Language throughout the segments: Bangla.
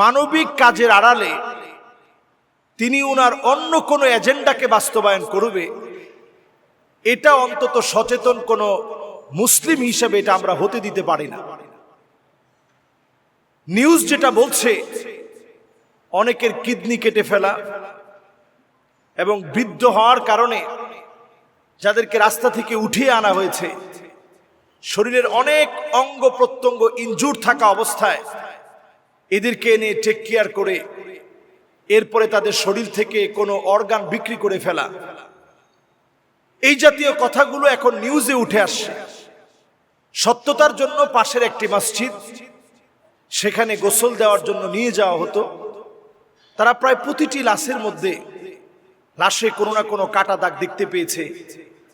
মানবিক কাজের আড়ালে তিনি ওনার অন্য কোনো এজেন্ডাকে বাস্তবায়ন করবে, এটা অন্তত সচেতন কোনো মুসলিম হিসেবে এটা আমরা হতে দিতে পারি না। নিউজ যেটা বলছে, অনেকের কিডনি কেটে ফেলা এবং বৃদ্ধ হওয়ার কারণে যাদেরকে রাস্তা থেকে উঠিয়ে আনা হয়েছে, শরীরের অনেক অঙ্গ প্রত্যঙ্গ ইনজুর থাকা অবস্থায় এদেরকে এনে টেক কেয়ার করে, এরপরে তাদের শরীর থেকে কোনো অর্গান বিক্রি করে ফেলা। এই জাতীয় কথাগুলো এখন নিউজে উঠে আসছে। সত্যতার জন্য পাশের একটি মসজিদ, সেখানে গোসল দেওয়ার জন্য নিয়ে যাওয়া হতো। তারা প্রায় প্রতিটি লাশের মধ্যে, লাশে কোনো না কোনো কাটা দাগ দেখতে পেয়েছে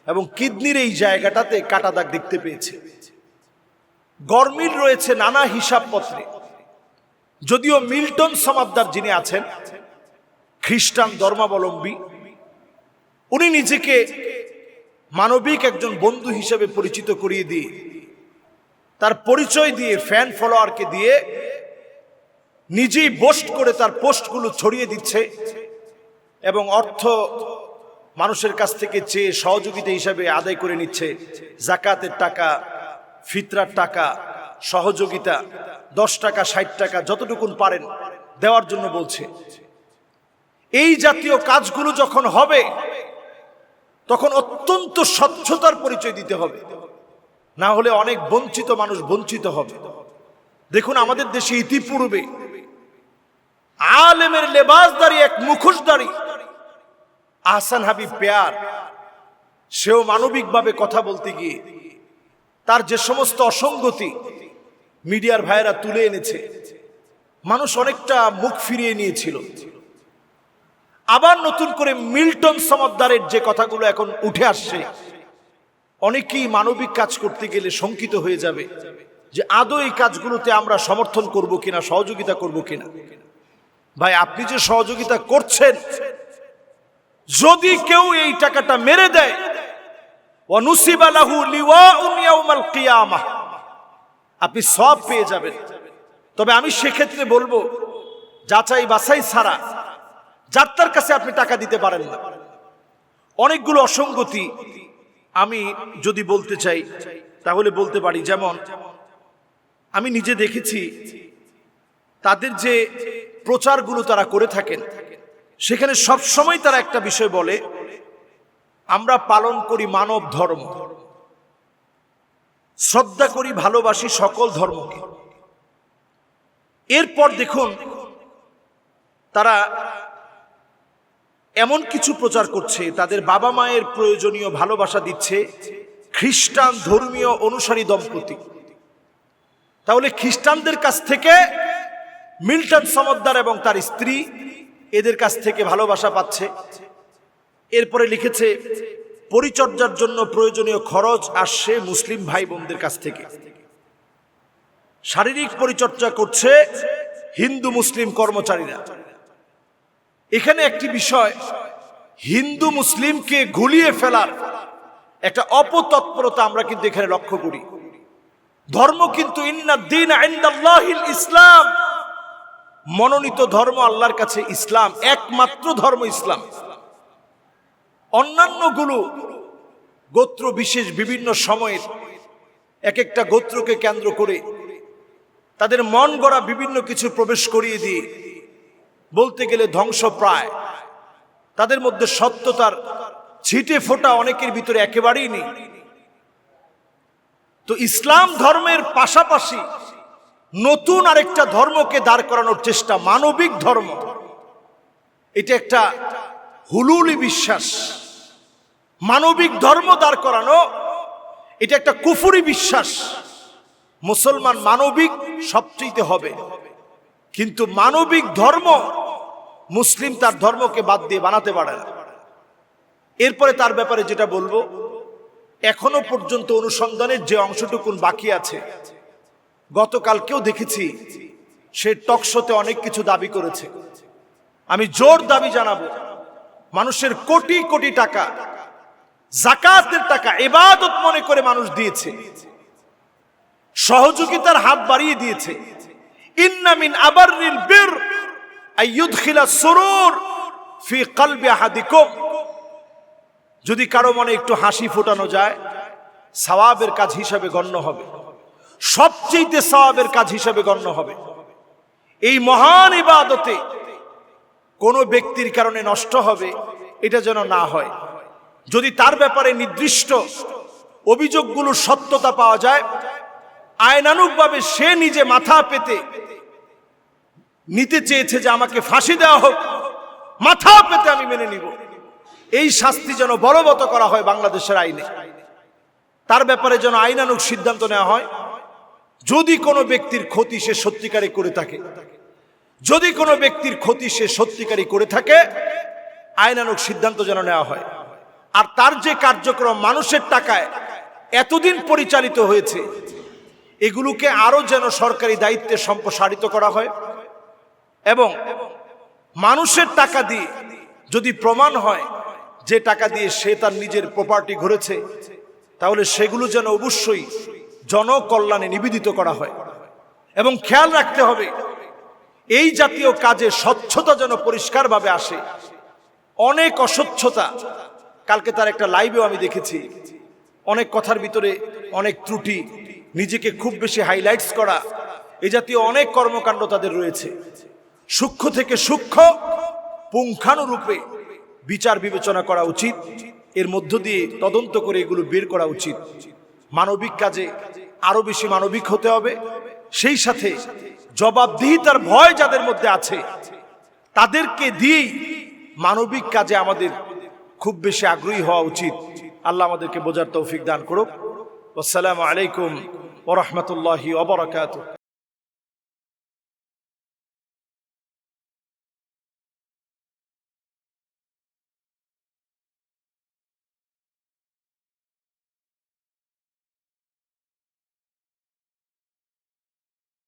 এবং কিডনির এই জায়গাটাতে কাটা দাগ দেখতে পেয়েছে। গরমিল রয়েছে নানা হিসাবপত্রে। যদিও মিল্টন সমাদ্দার যিনি আছেন, খ্রিস্টান ধর্মাবলম্বী, উনি নিজেকে মানবিক একজন বন্ধু হিসেবে পরিচিত করিয়ে দিয়ে, তার পরিচয় দিয়ে, ফ্যান ফলোয়ারকে দিয়ে, নিজেই বোস্ট করে তার পোস্টগুলো ছড়িয়ে দিচ্ছে এবং অর্থ মানুষের কাছ থেকে চেয়ে সহযোগিতা হিসাবে আদায় করে নিচ্ছে, জাকাতের টাকা, ফিতরার টাকা সহযোগিতা, দশ টাকা, ষাট টাকা, যতটুকুন পারেন দেওয়ার জন্য বলছে। এই জাতীয় কাজগুলো যখন হবে, তখন অত্যন্ত স্বচ্ছতার পরিচয় দিতে হবে। না হলে অনেক বঞ্চিত মানুষ বঞ্চিত হবে। দেখুন, আমাদের দেশে ইতিপূর্বে আলেমের লেবাসদারি এক মুখোশদারি আহসান হাবিব পেয়ার, সেও মানবিকভাবে কথা বলতে গিয়ে তার যে সমস্ত অসঙ্গতি মিডিয়ার ভাইয়েরা তুলে এনেছে। মানুষ অনেকটা মুখ ফিরিয়ে নিয়েছিল। আবার নতুন করে মিল্টন সমদ্দারের যে কথাগুলো এখন উঠে আসছে, অনেকেই মানবিক কাজ করতে গেলে শঙ্কিত হয়ে যাবে যে আদৌ এই কাজগুলোতে আমরা সমর্থন করব কিনা, সহযোগিতা করব কিনা। ভাই, আপনি যে সহযোগিতা করছেন, যদি কেউ এই টাকাটা মেরে দেয় ওয়ানুসিবা লাহু লিওয়াউন ইয়াউমাল কিয়ামাহ। আপনি সব পেয়ে যাবেন। তবে আমি সেক্ষেত্রে বলব, যাচাই বাছাই ছাড়া যাত্রার কাছে আপনি টাকা দিতে পারেন না। অনেকগুলো অসঙ্গতি আমি যদি বলতে চাই, তাহলে বলতে পারি, যেমন আমি নিজে দেখেছি, তাদের যে প্রচারগুলো তারা করে থাকেন, সেখানে সব সময় তারা একটা বিষয় বলে, আমরা পালন করি মানব ধর্ম। শ্রদ্ধা করি, ভালোবাসি সকল ধর্মকে। এরপর দেখুন, তারা এমন কিছু প্রচার করছে, তাদের বাবা মায়ের প্রয়োজনীয় ভালোবাসা দিচ্ছে খ্রিস্টান ধর্মীয় অনুসারী দম্পতি। তাহলে খ্রিস্টানদের কাছ থেকে মিল্টন সমদ্দার এবং তার স্ত্রী এদের কাছ থেকে ভালোবাসা পাচ্ছে। এরপরে লিখেছে পরিচর্যার জন্য প্রয়োজনীয় খরচ আসছে মুসলিম ভাই বোনদের কাছ থেকে। শারীরিক পরিচর্যা করছে হিন্দু মুসলিম কর্মচারীরা। এখানে একটি বিষয়, হিন্দু মুসলিমকে ঘুলিয়ে ফেলার একটা অপতৎপরতা আমরা কিন্তু এখানে লক্ষ্য করি। ধর্ম কিন্তু ইসলাম। মনোনীত ধর্ম আল্লাহর কাছে ইসলাম, একমাত্র ধর্ম ইসলাম। অন্যান্যগুলো গোত্র বিশেষ বিভিন্ন সময়ের এক একটা গোত্রকে কেন্দ্র করে তাদের মন গড়া বিভিন্ন কিছু প্রবেশ করিয়ে দিয়ে বলতে গেলে ধ্বংস প্রায়। তাদের মধ্যে সত্যতার ছিটে ফোটা অনেকের ভিতরে একেবারেই নেই। তো ইসলাম ধর্মের পাশাপাশি নতুন আরেকটা ধর্মকে দাঁড় করানোর চেষ্টা, মানবিক ধর্ম। এটা একটা হুলুলি বিশ্বাস। মানবিক ধর্ম দাঁড় করানো, এটা একটা কুফুরি বিশ্বাস। মুসলমান মানবিক সবচেয়ে হবে। কিন্তু মানবিক ধর্ম মুসলিম তার ধর্মকে বাদ দিয়ে বানাতে পারে না। এরপরে তার ব্যাপারে যেটা বলব, এখনও পর্যন্ত অনুসন্ধানের যে অংশটুকুন বাকি আছে, গতকালকেও দেখেছি, সে টকশোতে অনেক কিছু দাবি করেছে। আমি জোর দাবি জানাব, মানুষের কোটি কোটি টাকা জাকাতের টাকা এবাদত মনে করে মানুষ দিয়েছে। সহযোগিতার হাত বাড়িয়ে দিয়েছে। ইন্না মিন আবাররিল বির আইয়ুদখিলা সুরুর ফি কলবি আহাদিকুম। যদি কারও মনে একটু হাসি ফোটানো যায়, সওয়াবের কাজ হিসাবে গণ্য হবে। সবচেয়ে সওয়াবের কাজ হিসাবে গণ্য হবে। এই মহান ইবাদতে কোনো ব্যক্তির কারণে নষ্ট হবে, এটা যেন না হয়। যদি তার ব্যাপারে নির্দিষ্ট অভিযোগগুলোর সত্যতা পাওয়া যায় আইনানুকভাবে সে নিজে মাথা পেতে নিতে চেয়েছে যে আমাকে ফাঁসি দেওয়া হোক, মাথা পেতে আমি মেনে নিব। এই শাস্তি যেন বলবৎ করা হয় বাংলাদেশের আইনে। তার ব্যাপারে যেন আইনানুক সিদ্ধান্ত নেওয়া হয়। যদি কোনো ব্যক্তির ক্ষতি সে সত্যিকারে করে থাকে, যদি কোনো ব্যক্তির ক্ষতি সে সত্যিকারই করে থাকে আইনানুক সিদ্ধান্ত যেন নেওয়া হয়। আর তার যে কার্যক্রম মানুষের টাকায় এতদিন পরিচালিত হয়েছে, এগুলোকে আরও যেন সরকারি দায়িত্বে সম্প্রসারিত করা হয় এবং মানুষের টাকা দিয়ে যদি প্রমাণ হয় যে টাকা দিয়ে সে তার নিজের প্রপার্টি ঘুরেছে, তাহলে সেগুলো যেন অবশ্যই জনকল্যাণে নিবেদিত করা হয়। এবং খেয়াল রাখতে হবে, এই জাতীয় কাজে স্বচ্ছতা যেন পরিষ্কারভাবে আসে, অনেক অস্বচ্ছতা কালকে তার একটা লাইভেও আমি দেখেছি। অনেক কথার ভিতরে অনেক ত্রুটি, নিজেকে খুব বেশি হাইলাইটস করা, এ জাতীয় অনেক কর্মকাণ্ড তাদের রয়েছে। সূক্ষ্ম থেকে সূক্ষ্ম পুঙ্খানুরূপে বিচার বিবেচনা করা উচিত। এর মধ্য দিয়ে তদন্ত করে এগুলো বের করা উচিত। মানবিক কাজে আরও বেশি মানবিক হতে হবে। সেই সাথে জবাবদিহিতার ভয় যাদের মধ্যে আছে, তাদেরকে দিয়েই মানবিক কাজে আমাদের খুব বেশি আগ্রহী হওয়া উচিত। আল্লাহ আমাদেরকে বোঝার তৌফিক দান করুক। আসসালামু আলাইকুম ওরহমতুল্লাহি ওবরাকাতুহ